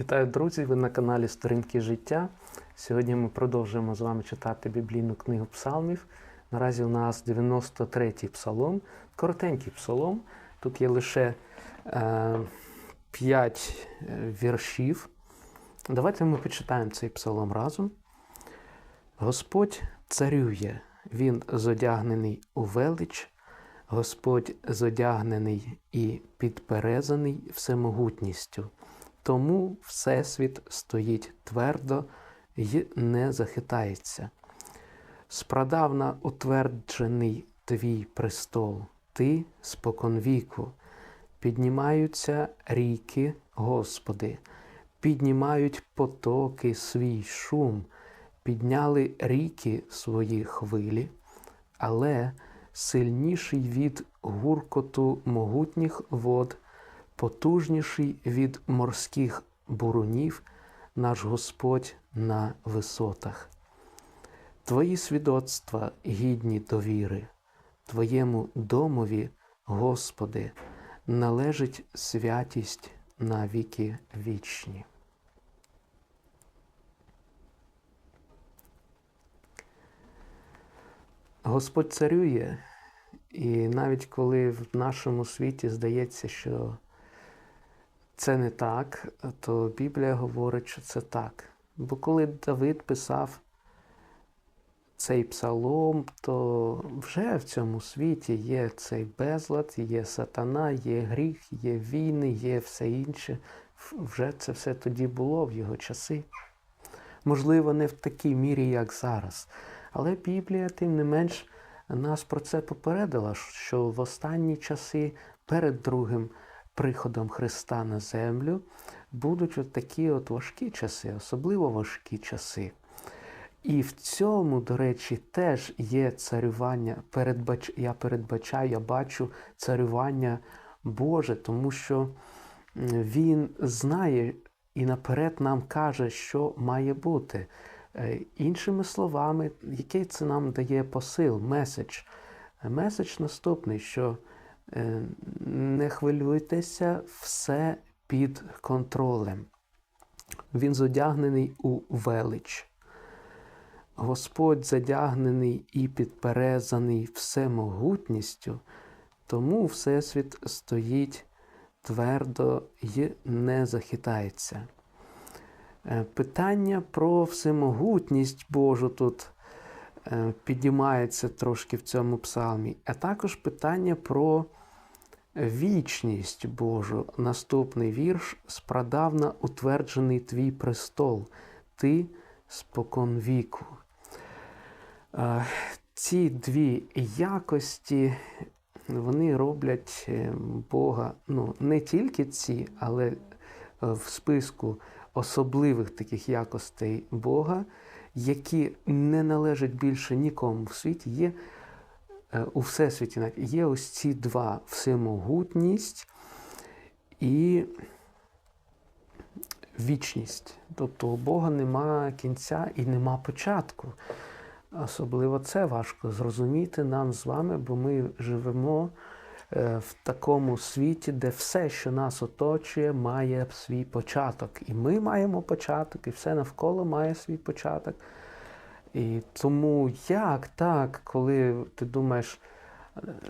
Вітаю, друзі! Ви на каналі Сторінки життя. Сьогодні ми продовжуємо з вами читати біблійну книгу псалмів. Наразі у нас 93-й псалом, коротенький псалом. Тут є лише е, 5 віршів. Давайте ми почитаємо цей псалом разом. Господь царює, Він зодягнений у велич, Господь зодягнений і підперезаний всемогутністю. Тому Всесвіт стоїть твердо й не захитається. Спрадавна утверджений твій престол, ти споконвіку. Піднімаються ріки, Господи, піднімають потоки свій шум, підняли ріки свої хвилі, але сильніший від гуркоту могутніх вод потужніший від морських бурунів наш Господь на висотах. Твої свідоцтва гідні довіри, Твоєму домові, Господи, належить святість на віки вічні. Господь царює, і навіть коли в нашому світі здається, що це не так, то Біблія говорить, що це так. Бо коли Давид писав цей псалом, то вже в цьому світі є цей безлад, є сатана, є гріх, є війни, є все інше. Вже це все тоді було в його часи. Можливо, не в такій мірі, як зараз. Але Біблія, тим не менш, нас про це попередила, що в останні часи перед другим приходом Христа на землю будуть от такі от важкі часи, особливо важкі часи. І в цьому, до речі, теж є царювання. Передбач... Я передбачаю, я бачу царювання Боже, тому що Він знає і наперед нам каже, що має бути. Іншими словами, який це нам дає посил, меседж? Меседж наступний, що не хвилюйтеся, все під контролем. Він зодягнений у велич. Господь задягнений і підперезаний всемогутністю, тому Всесвіт стоїть твердо і не захитається. Питання про всемогутність Божу тут піднімається трошки в цьому псалмі, а також питання про вічність Божу. Наступний вірш спрадавна утверджений твій престол, ти споконвіку. Ці дві якості вони роблять Бога, ну, не тільки ці, але в списку особливих таких якостей Бога, які не належать більше нікому в світі, є у Всесвіті є ось ці два всемогутність і вічність. Тобто у Бога нема кінця і нема початку. Особливо це важко зрозуміти нам з вами, бо ми живемо в такому світі, де все, що нас оточує, має свій початок. І ми маємо початок, і все навколо має свій початок. І тому як так, коли ти думаєш,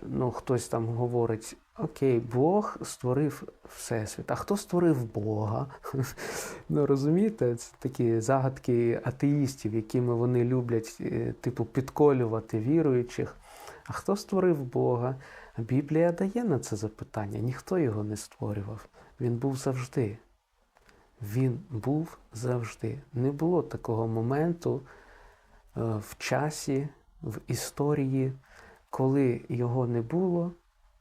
ну хтось там говорить, окей, Бог створив Всесвіт, а хто створив Бога? Ну розумієте, це такі загадки атеїстів, якими вони люблять, типу, підколювати віруючих. А хто створив Бога? Біблія дає на це запитання. Ніхто його не створював. Він був завжди. Він був завжди. Не було такого моменту в часі, в історії, коли його не було,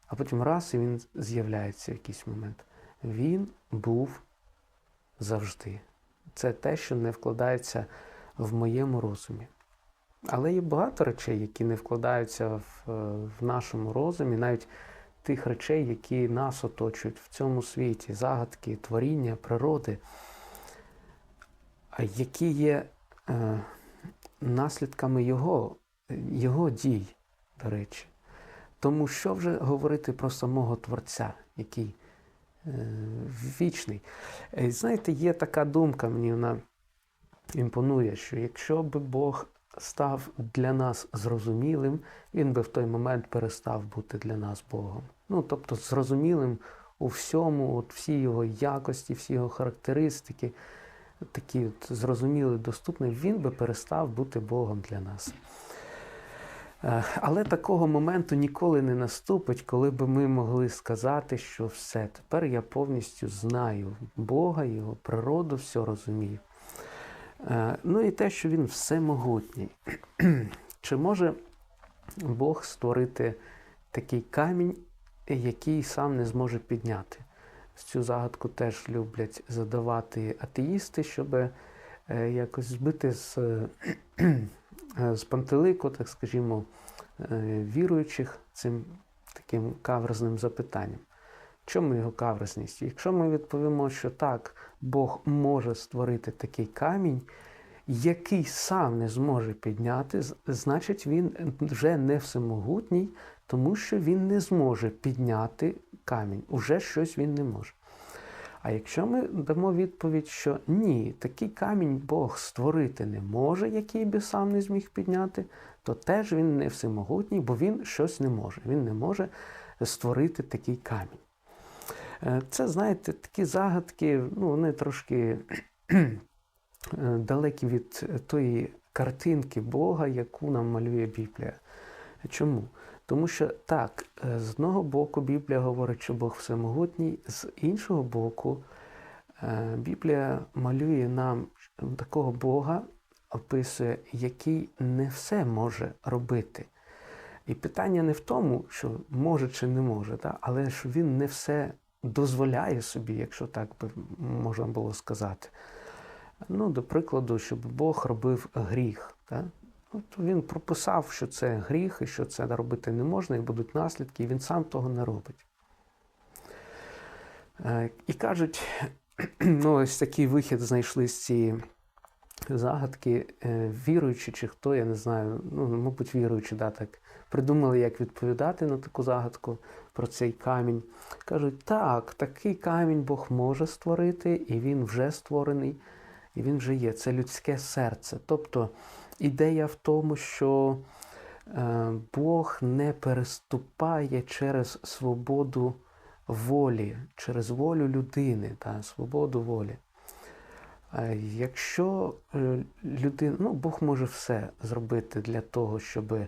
а потім раз і він з'являється в якийсь момент. Він був завжди. Це те, що не вкладається в моєму розумі. Але є багато речей, які не вкладаються в, в нашому розумі, навіть тих речей, які нас оточують в цьому світі, загадки, творіння, природи, які є е, наслідками його, його дій, до речі. Тому що вже говорити про самого Творця, який вічний. Е, Знаєте, є така думка, мені вона імпонує, що якщо би Бог став для нас зрозумілим, він би в той момент перестав бути для нас Богом. Ну, тобто, зрозумілим у всьому, от всі його якості, всі його характеристики, такі от зрозумілі, доступні, він би перестав бути Богом для нас. Е, Але такого моменту ніколи не наступить, коли би ми могли сказати, що все, тепер я повністю знаю Бога, Його природу, все розумію. Е, Ну і те, що він всемогутній. Чи може Бог створити такий камінь, який сам не зможе підняти? Цю загадку теж люблять задавати атеїсти, щоб е, якось збити з, е, з пантелику, так скажімо, е, віруючих цим таким каверзним запитанням. Чому його каверзність? Якщо ми відповімо, що так, Бог може створити такий камінь, який сам не зможе підняти, значить він вже не всемогутній, тому що він не зможе підняти камінь. Уже щось він не може. А якщо ми дамо відповідь, що ні, такий камінь Бог створити не може, який би сам не зміг підняти, то теж він не всемогутній, бо він щось не може. Він не може створити такий камінь. Е, Це, знаєте, такі загадки, ну, вони трошки е, далекі від тої картинки Бога, яку нам малює Біблія. Чому? Тому що так, е, з одного боку Біблія говорить, що Бог всемогутній, з іншого боку, е, Біблія малює нам такого Бога, описує, який не все може робити. І питання не в тому, що може чи не може, та? але що він не все дозволяє собі, якщо так би можна було сказати. Ну, до прикладу, щоб Бог робив гріх. Та? От він прописав, що це гріх, і що це робити не можна, і будуть наслідки, і він сам того не робить. Е, І кажуть, ну, ось такий вихід знайшли з цієї загадки, е, віруючи, чи хто, я не знаю, ну, мабуть, віруючи, да, так, придумали, як відповідати на таку загадку про цей камінь. Кажуть, так, такий камінь Бог може створити, і він вже створений, і він вже є. Це людське серце. Тобто ідея в тому, що е, Бог не переступає через свободу волі, через волю людини, та, свободу волі. Е, Якщо е, людина, ну, Бог може все зробити для того, щоб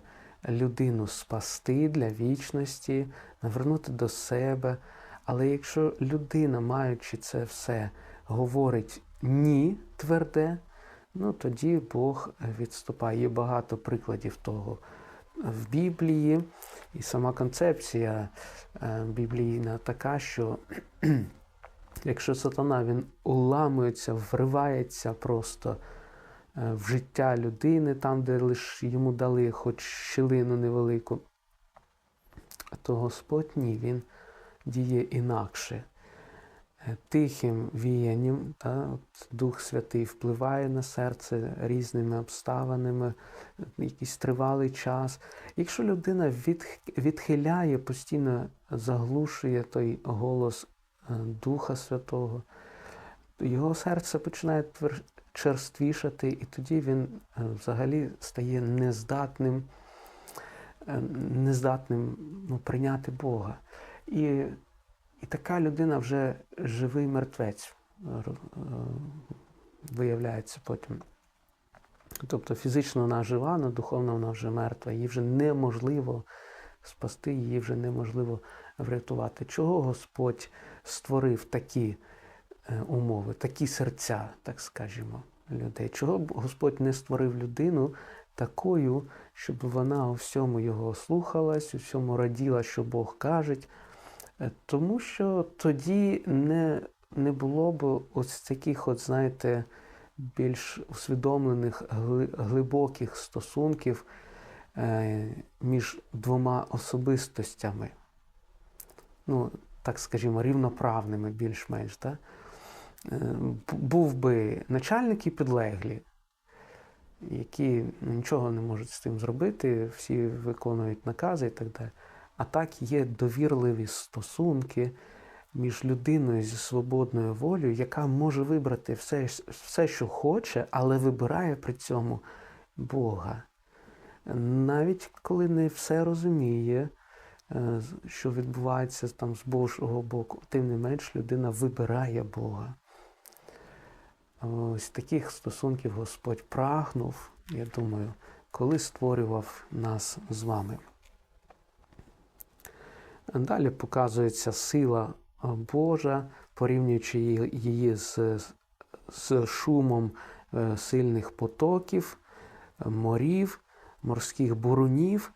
людину спасти для вічності, навернути до себе. Але якщо людина, маючи це все, говорить ні тверде, ну тоді Бог відступає. Є багато прикладів того в Біблії, і сама концепція е, біблійна така, що якщо сатана він уламується, вривається просто е, в життя людини, там, де лише йому дали хоч щілину невелику, то Господь він діє інакше. Тихим віянням, та, от Дух Святий впливає на серце різними обставинами, якийсь тривалий час. Якщо людина відхиляє, постійно заглушує той голос е, Духа Святого, то його серце починає черствішати, і тоді він е, взагалі стає нездатним, е, нездатним ну, прийняти Бога. І і така людина вже живий мертвець е, виявляється потім. Тобто фізично вона жива, але духовно вона вже мертва. Її вже неможливо спасти, її вже неможливо врятувати. Чого Господь створив такі е, умови, такі серця, так скажімо, людей? Чого Господь не створив людину такою, щоб вона у всьому його слухалась, у всьому раділа, що Бог каже? Е, Тому що тоді не, не було б ось таких, от, знаєте, більш усвідомлених глибоких стосунків е, між двома особистостями. Ну, так скажімо, рівноправними більш-менш. Да? Е, Був би начальник і підлеглі, які ну, нічого не можуть з тим зробити, всі виконують накази і так далі. А так є довірливі стосунки, між людиною зі свободною волею, яка може вибрати все, все, що хоче, але вибирає при цьому Бога. Навіть коли не все розуміє, е, що відбувається там з Божого боку, тим не менш людина вибирає Бога. Ось таких стосунків Господь прагнув, я думаю, коли створював нас з вами. Далі показується сила Божа, порівнюючи її з, з шумом е, сильних потоків, морів, морських бурунів.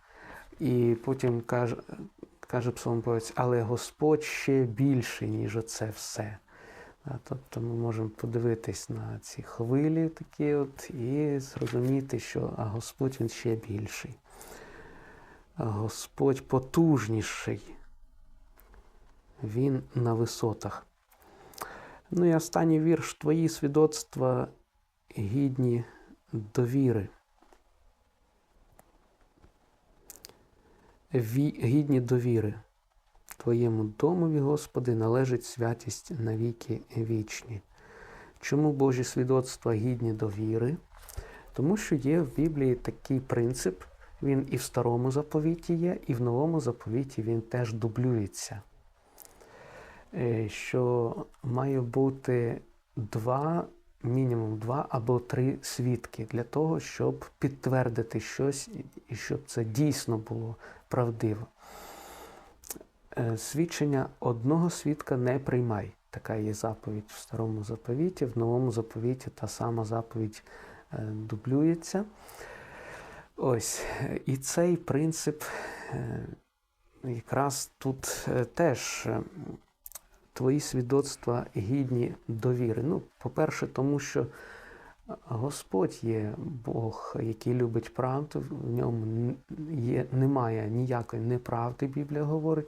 І потім каже, каже псалмоповець, але Господь ще більший, ніж оце все. Тобто ми можемо подивитись на ці хвилі такі от і зрозуміти, що а Господь він ще більший. Господь потужніший. Він на висотах. Ну і останній вірш твої свідоцтва гідні довіри. Гідні довіри. Твоєму домові, Господи, належить святість навіки вічні. Чому Божі свідоцтва гідні довіри? Тому що є в Біблії такий принцип, він і в старому заповіті є, і в новому заповіті він теж дублюється. Е, що має бути два, мінімум два або три свідки для того, щоб підтвердити щось і щоб це дійсно було правдиво. Е, свідчення одного свідка не приймай. Така є заповідь в старому заповіті, в новому заповіті та сама заповідь е, дублюється. Ось. І цей принцип якраз тут теж твої свідоцтва гідні довіри. Ну, по-перше, тому що Господь є Бог, який любить правду, в ньому є, немає ніякої неправди, Біблія говорить.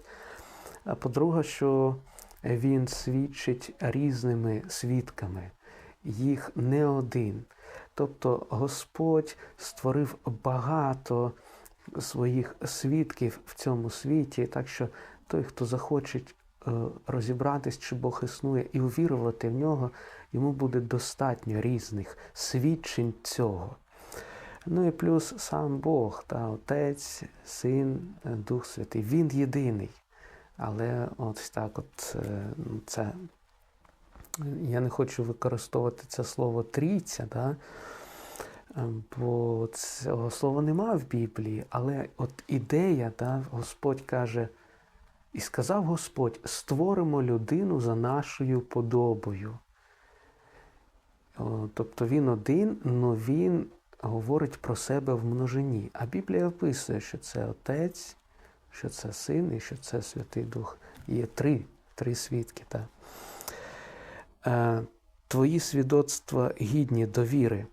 А по-друге, що Він свідчить різними свідками, їх не один. Тобто Господь створив багато своїх свідків в цьому світі, так що той, хто захоче розібратись, чи Бог існує, і увірувати в нього, йому буде достатньо різних свідчень цього. Ну і плюс сам Бог, та Отець, Син, е, Дух Святий. Він єдиний. Але ось так от е, це. Я не хочу використовувати це слово трійця, да? бо цього слова немає в Біблії, але от ідея, да, Господь каже, і сказав Господь: створимо людину за нашою подобою. Тобто він один, але він говорить про себе в множині. А Біблія описує, що це Отець, що це Син і що це Святий Дух. Є три три свідки. Так. Е, твої свідоцтва гідні довіри,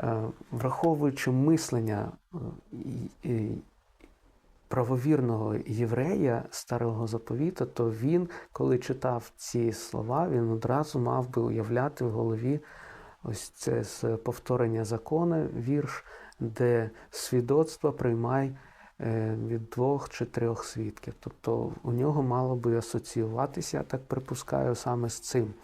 е, враховуючи мислення е, правовірного єврея старого заповіту, то він, коли читав ці слова, він одразу мав би уявляти в голові ось це з повторення закону, вірш, де свідоцтво приймай е, від двох чи трьох свідків. Тобто у нього мало би асоціюватися, я так припускаю, саме з цим.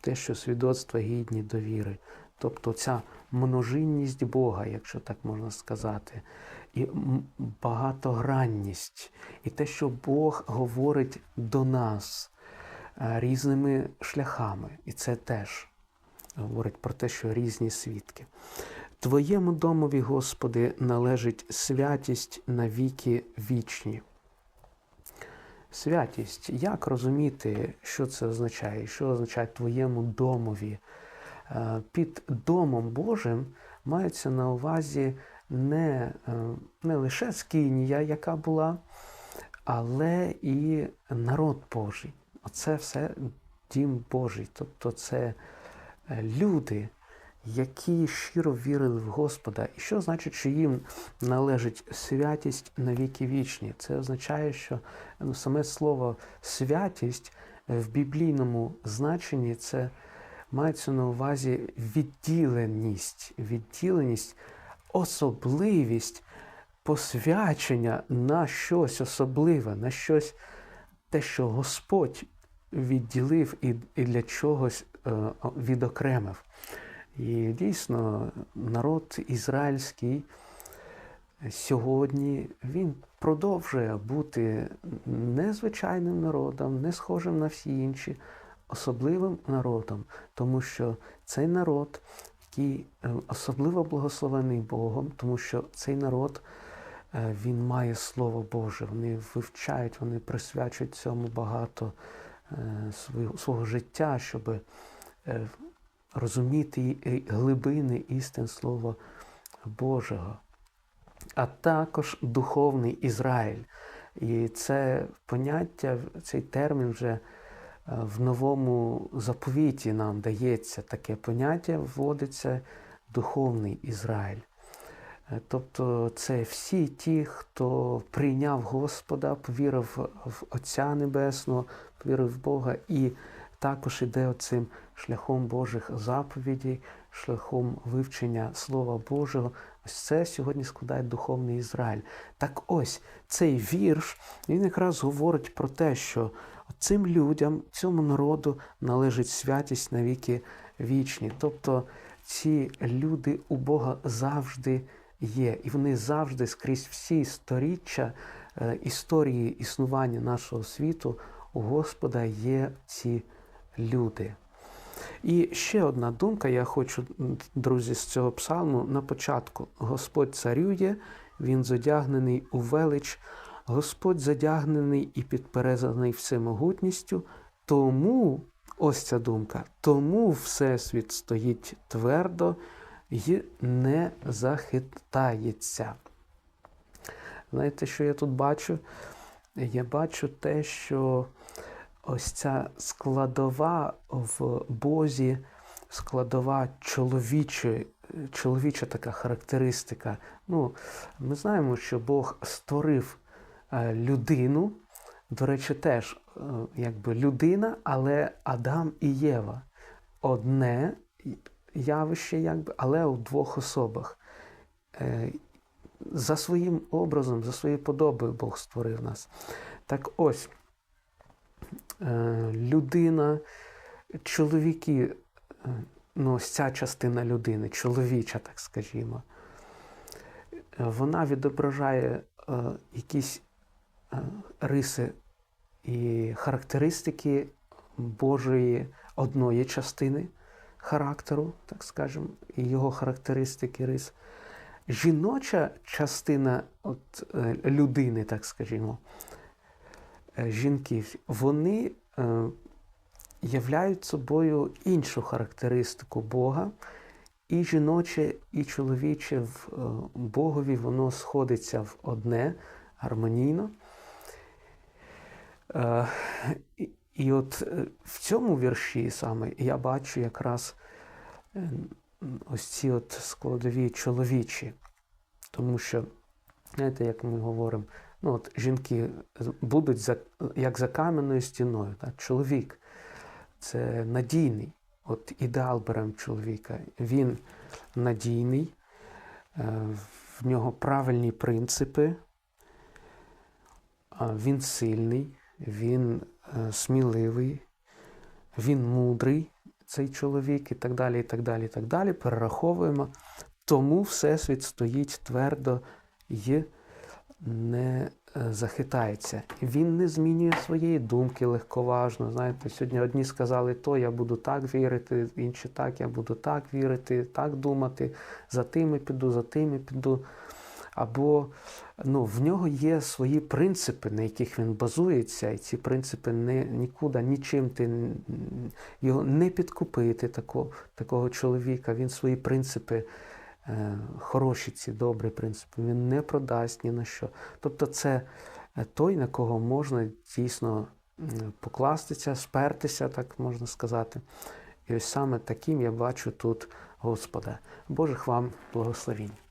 Те, що свідоцтва гідні довіри. Тобто ця множинність Бога, якщо так можна сказати і багатогранність, і те, що Бог говорить до нас е, різними шляхами. І це теж говорить про те, що різні свідки. Твоєму домові, Господи, належить святість на віки вічні. Святість, як розуміти, що це означає, що означає твоєму домові? Е, під Домом Божим мається на увазі не е, не лише Скинія, яка була, але і народ Божий. Оце все дім Божий. Тобто це е, люди, які щиро вірили в Господа. І що значить, що їм належить святість на віки вічні? Це означає, що ну, саме слово святість в біблійному значенні це мається на увазі відділеність, відділеність особливість посвячення на щось особливе, на щось те, що Господь відділив і, для чогось е, відокремив. І дійсно, народ ізраїльський сьогодні він продовжує бути незвичайним народом, не схожим на всі інші, особливим народом, тому що цей народ, який е, особливо благословений Богом, тому що цей народ. е, Він має Слово Боже, вони вивчають, вони присвячують цьому багато е, свого, життя, щоб розуміти глибини істин Слова Божого, а також духовний Ізраїль. І це поняття, цей термін вже в новому заповіті нам дається таке поняття, вводиться духовний Ізраїль. Е, Тобто це всі ті, хто прийняв Господа, повірив в Отця Небесного, повірив в Бога і також іде оцим шляхом Божих заповідей, шляхом вивчення Слова Божого. Ось це сьогодні складає духовний Ізраїль. Так ось цей вірш, він якраз говорить про те, що цим людям, цьому народу належить святість навіки вічні. Тобто ці люди у Бога завжди є, і вони завжди скрізь всі сторіччя е, історії існування нашого світу у Господа є ці люди. І ще одна думка, я хочу, друзі, з цього псалму на початку. Господь царює, він задягнений у велич, Господь задягнений і підперезаний всемогутністю, тому, ось ця думка, тому Всесвіт стоїть твердо і не захитається. Знаєте, що я тут бачу? Я бачу те, що ось ця складова в Бозі, складова чоловічої, чоловіча така характеристика. Ну, Ми знаємо, що Бог створив людину, до речі, теж е, якби людина, але Адам і Єва. Одне явище, якби, але у двох особах. Е, За своїм образом, за своєю подобою Бог створив нас. Так ось е, людина, чоловіки, е, ну, ось ця частина людини, чоловіча, так скажімо, е, вона відображає е, якісь е, риси і характеристики Божої одної частини характеру, так скажемо, і його характеристики рис. Жіноча частина от, е, людини, так скажімо, е, жінків, вони е, являють собою іншу характеристику Бога. І жіноче, і чоловіче в Богові воно сходиться в одне гармонійно. Е, і- от е, в цьому вірші саме я бачу якраз е, ось ці от складові чоловічі. Тому що, знаєте, як ми говоримо, ну от жінки будуть за, як за кам'яною стіною. Так? Чоловік це надійний. От ідеал беремо чоловіка. Він надійний, в нього правильні принципи, він сильний, він е, сміливий, він мудрий, цей чоловік, і так далі, і так далі, і так далі. Перераховуємо. Тому Всесвіт стоїть твердо і не е, захитається. Він не змінює своєї думки легковажно. Знаєте, сьогодні одні сказали то, я буду так вірити, інші так, я буду так вірити, так думати, за тими піду, за тими піду. Або ну, в нього є свої принципи, на яких він базується, і ці принципи не, нікуди, нічим ти його не підкупити, такого, такого чоловіка. Він свої принципи, е, хороші ці добрі принципи, він не продасть ні на що. Тобто це е, той, на кого можна дійсно покластися, спертися, так можна сказати. І ось саме таким я бачу тут Господа. Божих вам благословінь.